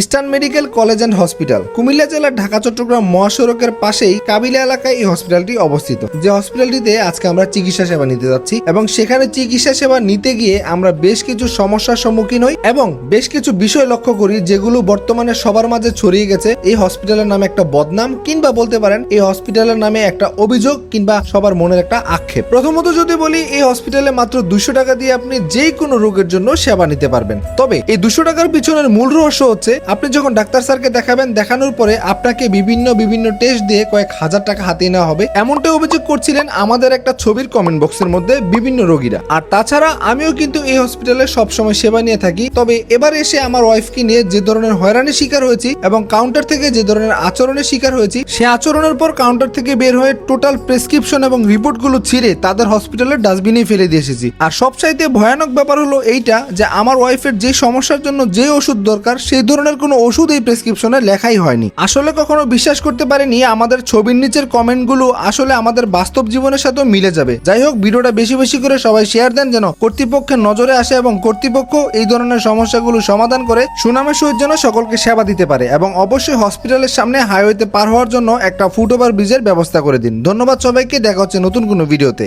Eastern medical college and hospital. Comilla জেলার ঢাকা, চট্টগ্রাম মহাসড়কের পাশেই কাবিলা এলাকায় এই হসপিটালটি অবস্থিত। যে হসপিটালটিতে আজকে আমরা চিকিৎসা সেবা নিতে যাচ্ছি এবং সেখানে চিকিৎসা সেবা নিতে গিয়ে আমরা বেশ কিছু সমস্যার সম্মুখীন হই এবং বেশ কিছু বিষয় লক্ষ্য করি যেগুলো বর্তমানে সবার মাঝে ছড়িয়ে গেছে। এই হসপিটালের নামে একটা বদনাম কিংবা বলতে পারেন এই হসপিটালের নামে একটা অভিযোগ কিংবা সবার মনের একটা আক্ষেপ। প্রথমত যদি বলি, এই হসপিটালে মাত্র দুশো টাকা দিয়ে আপনি যে কোনো রোগের জন্য সেবা নিতে পারবেন। তবে এই দুশো টাকার পিছনের মূল রহস্য হচ্ছে আপনি যখন ডাক্তার স্যারকে দেখাবেন, দেখানোর পরে আপনাকে বিভিন্ন বিভিন্ন টেস্ট দিয়ে কয়েক হাজার টাকা হাতিয়ে নেওয়া হবে। এমনটাই অভিযোগ করছিলেন আমাদের একটা ছবির কমেন্ট বক্সের মধ্যে বিভিন্ন রোগীরা। আর তাছাড়া আমিও কিন্তু এই হসপিটালে সবসময় সেবা নিয়ে থাকি। তবে এবার এসে আমার ওয়াইফকে নিয়ে যে ধরনের হয়রানির শিকার হয়েছি এবং কাউন্টার থেকে যে ধরনের আচরণের শিকার হয়েছি, সে আচরণের পর কাউন্টার থেকে বের হয়ে টোটাল প্রেসক্রিপশন এবং রিপোর্টগুলো ছিঁড়ে তাদের হসপিটালের ডাস্টবিনে ফেলে দিয়ে এসেছি। আর সবচাইতে ভয়ানক ব্যাপার হলো এইটা যে আমার ওয়াইফের যে সমস্যার জন্য যে ওষুধ দরকার, সেই ধরনের কোনো ওষুধ এই প্রেসক্রিপশনে লেখাই হয়নি। আসলে কখনো বিশ্বাস করতে পারিনি, আমাদের ছবির নিচের কমেন্টগুলো আসলে আমাদের বাস্তব জীবনের সাথেও মিলে যাবে। যাই হোক, ভিডিওটা বেশি বেশি করে সবাই শেয়ার দেন যেন কর্তৃপক্ষের নজরে আসে এবং কর্তৃপক্ষ এই ধরনের সমস্যাগুলো সমাধান করে সুনামের সহিত যেন সকলকে সেবা দিতে পারে এবং অবশ্যই হসপিটালের সামনে হাইওয়েতে পার হওয়ার জন্য একটা ফুটওভার ব্রিজের ব্যবস্থা করে দিন। ধন্যবাদ সবাইকে, দেখা হচ্ছে নতুন কোনো ভিডিওতে